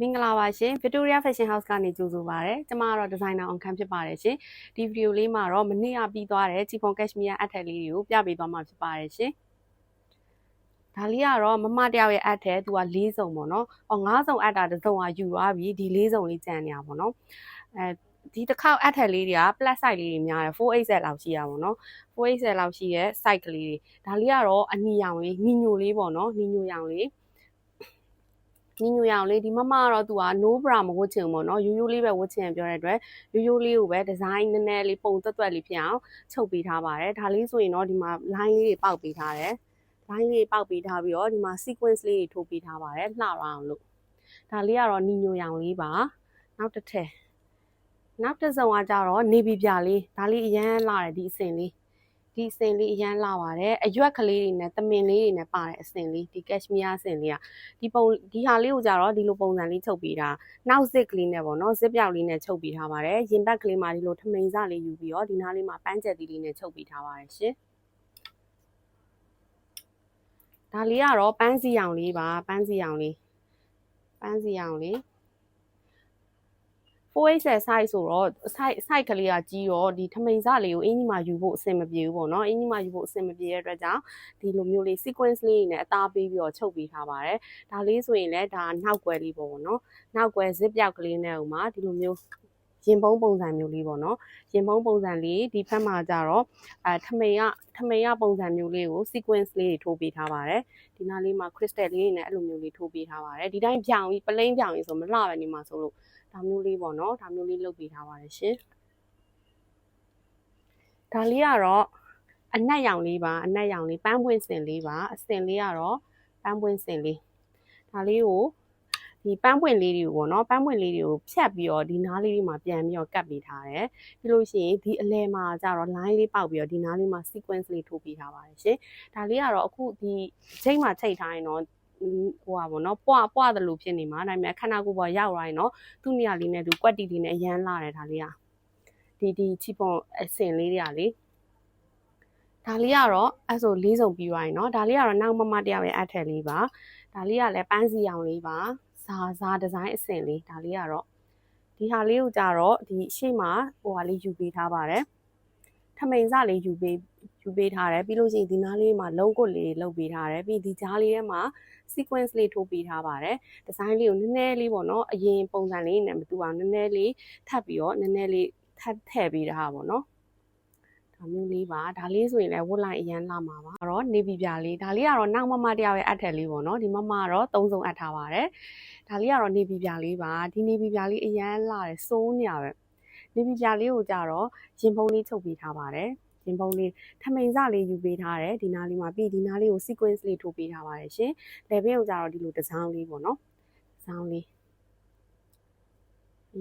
မင်္ဂလာပါရှင် Victoria Fashion House ကနေကြိုဆိုပါရစေ။ကျွန်မကတော့ဒီဇိုင်နာအောင်ခန့်ဖြစ်ပါတယ်ရှင်။ဒီဗီဒီယိုလေးမှာတော့မနေ့ကပြီးသွားတဲ့ Chiffon Cashmere အထည်လေးတွေကိုပြပေးသွားမှာဖြစ်ပါတယ်ရှင်။ဒါလေးကတော့မမတယောက်ရဲ့အထည်သူက၄စုံပေါ့နော်။အော်၅စုံအပ်တာတစ်စုံကယူသွားပြီဒီ၄စုံလေးကြံနေတာပေါ့နော်။အဲဒီတစ်ခေါက်အထည်လေးတွေက plus size လေးတွေများတယ် 4XL လောက်ရှိရပါတော့။ 4XL လောက်ရှိရဲ့ size ကလေးတွေဒါလေးကတော့အနီရောင်လေးညီညိုလေးပေါ့နော်ညီညိုရောင်လေး ညီညွတ်ရအောင်လေးဒီမမကတော့သူက no bra မဝတ်ချင်ဘူးပေါ့နော်ရိုးရိုးလေးပဲဝတ်ချင်ပြောတဲ့အတွက်ရိုးရိုးလေးကိုပဲဒီဇိုင်းနည်းနည်းလေးပုံသွက်သွက်လေးဖြစ်အောင်ချုပ်ပေးထားပါတယ်ဒါလေးဆိုရင်တော့ဒီမှာ line လေးတွေပေါက်ပေးထားတယ် line လေးပေါက်ပေးထားပြီးတော့ဒီမှာ sequence လေးတွေထိုးပေးထားပါတယ်လှအောင်လို့ဒါလေးကတော့ညီညွတ်ရောင်လေးပါနောက်တစ်ထည်နောက်တစ်စုံကကြတော့နေပြည်ပြလေးဒါလေးအရန်လှတယ်ဒီအစင်လေး ဒီအစင်လေးအရန်လာပါတယ်အရွက်ကလေးတွေနဲ့တမင်လေးတွေနဲ့ပါတဲ့အစင်လေးဒီကက်ရှ်မီးယားအစင်လေးကဒီပုံဒီဟာလေးကိုကြတော့ဒီလိုပုံစံလေးချုပ်ပေးတာနောက်ဇစ်ကလေးနဲ့ပေါ့နော်ဇစ်ပြောက်လေးနဲ့ချုပ်ပေးထားပါတယ်ရင်ဘက်ကလေးမှာဒီလိုထမိန်စလေးယူပြီးတော့ဒီနားလေးမှာပန်းချက်သီးလေးနဲ့ချုပ်ပေးထားပါတယ်ရှင်ဒါလေးကတော့ပန်းစီရောင်လေးပါပန်းစီရောင်လေးပန်းစီရောင်လေး 4XL size ဆိုတော့ size size ကလေးကကြီးတော့ဒီထမိန်စလေးကိုအင်းကြီးမှာယူဖို့အဆင်မပြေဘူးပေါ့နော်အင်းကြီးမှာယူဖို့အဆင်မပြေတဲ့အတွက်ကြောင့်ဒီလိုမျိုးလေး sequence လေးနဲ့အသားပေးပြီးတော့ချုပ်ပေးထားပါတယ်ဒါလေးဆိုရင်လည်းဒါနောက်ွယ်လေးပေါ့နော်နောက်ွယ် zip ပြောက်ကလေးနဲ့ဥမှာဒီလိုမျိုး ရင်ပုံးပုံစံမျိုးလေးပေါ့နော်ရင်ပုံးပုံစံလေးဒီဘက်မှာကြတော့အဲထမိန်ကထမိန်ကပုံစံမျိုးလေးကို sequence လေးတွေထိုးပေးထားပါတယ်ဒီနားလေးမှာ crystal လေးနဲ့အဲ့လိုမျိုးလေးထိုးပေးထားပါတယ်ဒီတိုင်းပြောင်ပြီး plain ပြောင်ပြီးဆိုမလှပဲနေမှာဆိုလို့ဒါမျိုးလေးပေါ့နော်ဒါမျိုးလေးလုပ်ပေးထားပါတယ်ရှင်ဒါလေးကတော့အနက်ရောင်လေးပါအနက်ရောင်လေးပန်းပွင့်စင်လေးပါအစင်လေးကတော့ပန်းပွင့်စင်လေးဒါလေးကို ဒီပန်းပွင့်လေးတွေကိုပေါ့နော်ပန်းပွင့်လေးတွေကိုဖြတ်ပြီးတော့ဒီနားလေးတွေမှာပြန်ပြီးတော့ကတ်ပေးထားတယ်ပြီးလို့ရှိရင်ဒီအလဲမှာကျတော့ line လေးပေါက်ပြီးတော့ဒီနားလေးမှာ sequence လေးထိုးပေးထားပါတယ်ရှင်ဒါလေးကတော့အခုဒီချိန်မှာချိန်ထားရင်တော့ဟိုပါဗောနော်ပွားပွားတယ်လို့ဖြစ်နေမှာဒါပေမဲ့ခန္ဓာကိုယ်ပေါ်ရောက်လာရင်တော့သူ့နေရာလေးနဲ့သူကွက်တီတီနဲ့အရန်လာတယ်ဒါလေးကဒီဒီချီပွန်အစင်လေးတွေကလေဒါလေးကတော့အဲ့ဆိုလေးစုံပြီးသွားရင်เนาะဒါလေးကတော့နောက်မမတယောက်ရဲ့အထက်လေးပါဒါလေးကလည်းပန်းစီရောင်လေးပါ ဇာဇာဒီဇိုင်းအစင်လေးဒါလေးကတော့ဒီဟာလေးကိုကြတော့ဒီရှေ့မှာဟိုဟာလေးယူပေးထားပါတယ်ထမိန်စလေးယူပေးယူပေးထားတယ်ပြီးလို့ရှိရင်ဒီနားလေးမှာလုံးကွတ်လေးလုပ်ပေးထားတယ်ပြီးဒီကြားလေးထဲမှာ sequence လေးထိုးပေးထားပါတယ်ဒီဇိုင်းလေးကိုနည်းနည်းလေးပေါ့နော်အရင်ပုံစံလေးနဲ့မတူအောင်နည်းနည်းလေးထပ်ပြီးတော့နည်းနည်းလေးထပ်ထည့်ပေးတာပေါ့နော် ဒါမျိုးလေးပါဒါလေးဆိုရင်လည်းဝတ်လိုက်အရန်လာမှာပါအဲ့တော့နေပြည်ပြလေးဒါလေးကတော့နောက်မမတယောက်ရဲ့အထက်လေးပေါ့နော်ဒီမမကတော့သုံးစုံအပ်ထားပါတယ်ဒါလေးကတော့နေပြည်ပြလေးပါဒီနေပြည်ပြလေးအရန်လာတယ်စိုးနေရပဲနေပြည်ပြလေးကိုကြတော့ရင်ဖုံးလေးချုပ်ပေးထားပါတယ်ရင်ပုံလေးထမိန်စလေးယူပေးထားတယ်ဒီနားလေးမှာပြီးဒီနားလေးကို sequence လေးထိုးပေးထားပါတယ်ရှင်။ level ကိုကြတော့ဒီလိုဒီဇိုင်းလေးပေါ့နော်။ဒီဇိုင်းလေး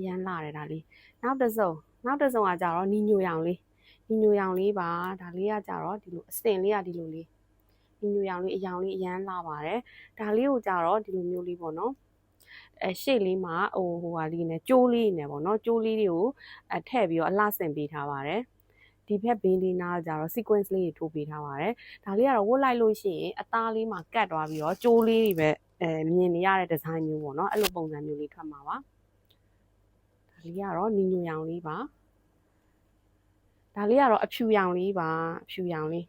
ရမ်းလာတယ်ဒါလေး။နောက်တစ်စုံနောက်တစ်စုံကကြတော့နီညိုရောင်လေး။ နီညိုရောင်လေးပါဒါလေးကကြတော့ဒီလိုအစင်လေးကဒီလိုလေး။နီညိုရောင်လေးအရောင်လေးအရမ်းလာပါတယ်။ဒါလေးကိုကြတော့ဒီလိုမျိုးလေးပေါ့နော်။အဲရှေ့လေးမှာဟိုဟိုဟာလေးနဲ့ကြိုးလေးနဲ့ပေါ့နော်ကြိုးလေးတွေကိုအထည့်ပြီးတော့အလှဆင်ပေးထားပါတယ်။ဒီဘက်ဘေးလေးနားကြတော့ sequence လေးတွေထိုးပေးထားပါတယ်ဒါလေးကတော့ဝတ်လိုက်လို့ရှိရင်အသားလေးမှာကတ်သွားပြီးတော့ကြိုးလေးတွေပဲအဲမြင်နေရတဲ့ဒီဇိုင်းမျိုးပေါ့နော်အဲ့လိုပုံစံမျိုးလေးထွက်မှာပါဒါလေးကတော့နီညိုရောင်လေးပါ ဒါလေးကတော့အဖြူရောင်လေးပါအဖြူရောင်လေး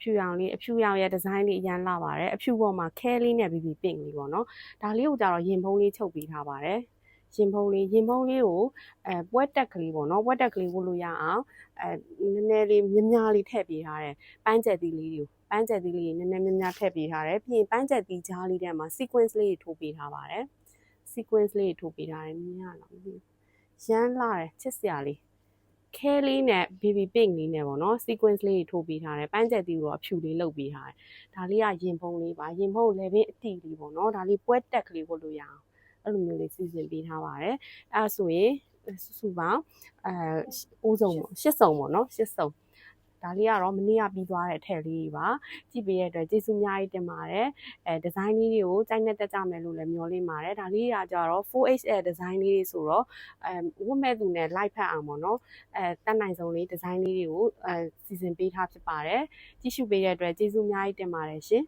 ဖြူရောင်လေးအဖြူရောင်ရဲ့ဒီဇိုင်းလေးအရန်လာပါတယ်အဖြူပေါ်မှာခဲလေးနဲ့ BB pink လေးပေါ့နော်ဒါလေးကိုကြတော့ရင်ဖုံးလေးချုပ်ပေးထားပါတယ်ရင်ဖုံးလေးရင်ဖုံးလေးကိုအဲပွဲတက်ကလေးပေါ့နော်ပွဲတက်ကလေးဝတ်လို့ရအောင်အဲနည်းနည်းလေးမြများလေးထည့်ပေးထားတယ်ပန်းချက်သီးလေးတွေကိုပန်းချက်သီးလေးနည်းနည်းမြများထည့်ပေးထားတယ်ပြီးရင်ပန်းချက်သီးကြားလေးထဲမှာ sequence လေးထိုးပေးထားပါတယ် sequence လေးထိုးပေးထားတယ်မြင်ရလားမသိဘူးရမ်းလာတယ်ချစ်စရာလေး ခဲလေးနဲ့ baby pink လေးနဲ့ပေါ့နော် sequence လေးထိုးပေးထားတယ်ပန်းချက်သီးကိုအဖြူလေးလုပ်ပေးထားတယ်ဒါလေးကရင်ဖုံးလေးပါရင်ဖုံးလည်းပင်အတီလေးပေါ့နော်ဒါလေးပွဲတက်ကလေးဝတ်လို့ရအောင်အဲ့လိုမျိုးလေးစီစဉ်ပေးထားပါတယ်အဲဆိုရင်စုစုပေါင်းအဲ6စုံပေါ့8စုံပေါ့နော်8စုံ ဒါလေးကတော့မနေ့ကပြီးသွားတဲ့အထည်လေးတွေပါကြည့်ပေးတဲ့အတွက်ကျေးဇူးအများကြီးတင်ပါတယ်အဲဒီဇိုင်းလေးတွေကိုကြိုက်နဲ့တက်ကြမယ်လို့လည်းမျှော်လင့်ပါတယ်ဒါလေးကကြတော့ 4XL ဒီဇိုင်းလေးတွေဆိုတော့အဲဝတ်မဲ့သူနဲ့ live ဖတ်အောင်ပေါ့နော်အဲတက်နိုင်ဆုံးလေးဒီဇိုင်းလေးတွေကိုအဲစီစဉ်ပေးထားဖြစ်ပါတယ်ကြည့်ရှုပေးတဲ့အတွက်ကျေးဇူးအများကြီးတင်ပါတယ်ရှင်